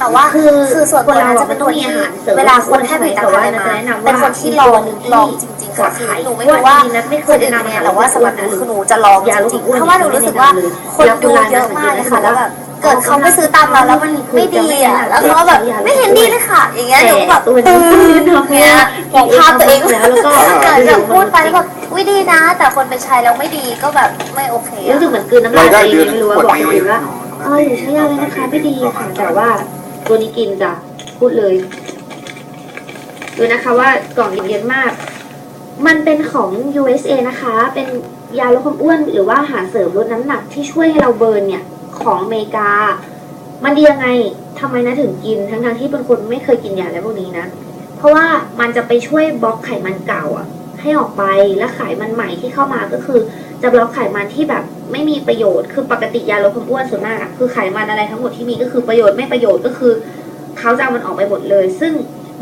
แต่ว่าคือคือส่วนตัวคนเรานะอะจะเป็นคนที่มันต้องมีอาหารเสริมเวลาคนให้ผลิตภัณฑ์อะไรมาแต่ว่าเราจะแนะนำว่าเป็นคนที่ลองลองจริงๆค่ะคือหนูไม่รู้ว่านัทไม่เคคนยอื่นแนะนำเนี่ยอาหารแต่ว่าสำหรับหนูคือหนูจะลองจริงๆเพราะว่าหนูรู้สึกว่าคนดูเยอะมากเลยค่ะแล้วแบบเกิดเขาไม่ซื้อตามเราแล้วมันไม่ดีอะแล้วเขาก็แบบไม่เห็นดีเลยค่ะ อย่างเงี้ยหนูก็แบบตัวตื่นี้นเนี่ยมองภาพตัวเองแล้วแล้วก็เกิดแบบพูดไปแล้วแบบวิดีนะ แต่คนไปใช้แล้วไม่ดีก็แบบไม่โอเคอะรู้สึกเหมือนกลืนน้ำลายรายได้ตัวเองเดือนไม่รู้ว่าขวดบอกเดียวคนเออื่งนว่าเอ๋ออย่าใช้ยาเลยนะคะไม่ดีค่ะแต่ว่าตัวนี้กินจ้ะพูดเลยดูนะคะว่ากล่องเย็นมาก มันเป็นของ USA นะคะ เป็นยาลดความอ้วน หรือว่าอาหารเสริมลดน้ำหนักที่ช่วยให้เราเบิร์นเนี่ย ของอเมริกา มันดียังไงทำไมนะถึงกินทั้งๆที่เป็นคนไม่เคยกินยาอะไรพวกนี้นะ เพราะว่ามันจะไปช่วยบล็อกไขมันเก่าอะ ให้ออกไปและไขมันใหม่ที่เข้ามาก็คือ จะบล็อกไขมันที่แบบไม่มีประโยชน์คือปกติยาลดความอ้วนส่วนมากคือไขมันอะไรทั้งหมดที่มีก็คือประโยชน์ไม่ประโยชน์ก็คือเขาจะเอามันออกไปหมดเลย ซึ่ง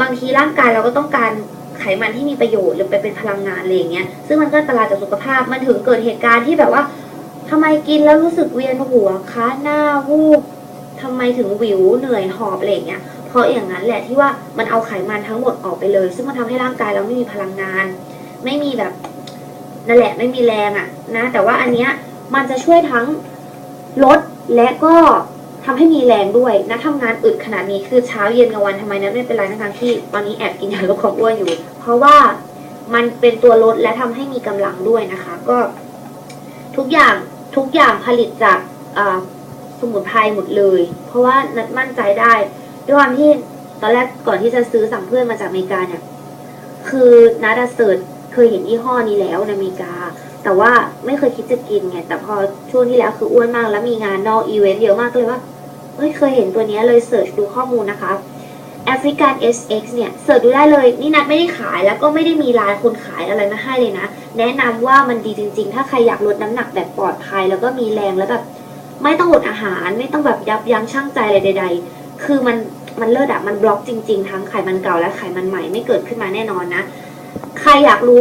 บางทีร่างกายเราก็ต้องการไขมันที่มีประโยชน์หรือไปเป็นพลังงานอะไรอย่างเงี้ย ซึ่งมันก็อันตรายต่อสุขภาพ มันถึงเกิดเหตุการณ์ที่แบบว่าทำไมกินแล้วรู้สึกเวียนหัวคะหน้าวูบทำไมถึงวิวเหนื่อยหอบอะไรอย่างเงี้ย เพราะอย่างนั้นแหละที่ว่ามันเอาไขมันทั้งหมดออกไปเลย ซึ่งมันทำให้ร่างกายเราไม่มีพลังงาน ไม่มีแบบนั่นแหละไม่มีแรงอะ่ะนะ แต่ว่าอันเนี้ยมันจะช่วยทั้งลดและก็ทำให้มีแรงด้วยนะทำงานอึดขนาดนี้คือเช้าเย็นกลางวันทำไมนะไม่เป็นไรทั้งที่ตอนนี้แอบกินยาลดความอ้วนอยู่ เพราะว่ามันเป็นตัวลดและทำให้มีกำลังด้วยนะคะ ก็ทุกอย่างทุกอย่างผลิตจากสมุนไพรหมดเลย เพราะว่านัดมั่นใจได้ ด้วยความที่ตอนแรกก่อนที่จะซื้อสั่งเพื่อนมาจากอเมริกาเนี่ย คือนัดเสิร์ช เคยเห็นยี่ห้อนี้แล้วในอเมริกา แต่ว่าไม่เคยคิดจะกินไง แต่พอช่วงที่แล้วคืออ้วนมากแล้วมีงานนอกอีเวนต์เยอะมากก็เลยว่าเฮ้ยเคยเห็นตัวนี้เลยเสิร์ชดูข้อมูลนะคะ African SX เนี่ยเสิร์ชดูได้เลย นี่นัดไม่ได้ขายแล้วก็ไม่ได้มีรายคนขายอะไรมาให้เลยนะ แนะนำว่ามันดีจริง ๆ ถ้าใครอยากลดน้ำหนักแบบปลอดภัย แล้วก็มีแรงแล้วแบบไม่ต้องอดอาหาร ไม่ต้องแบบยับยั้งชั่งใจอะไรใด ๆ คือมันมันเลิศอะมันบล็อกจริง ๆ ทั้งไขมันเก่าและไขมันใหม่ไม่เกิดขึ้นมาแน่นอนนะ ใครอยากรู้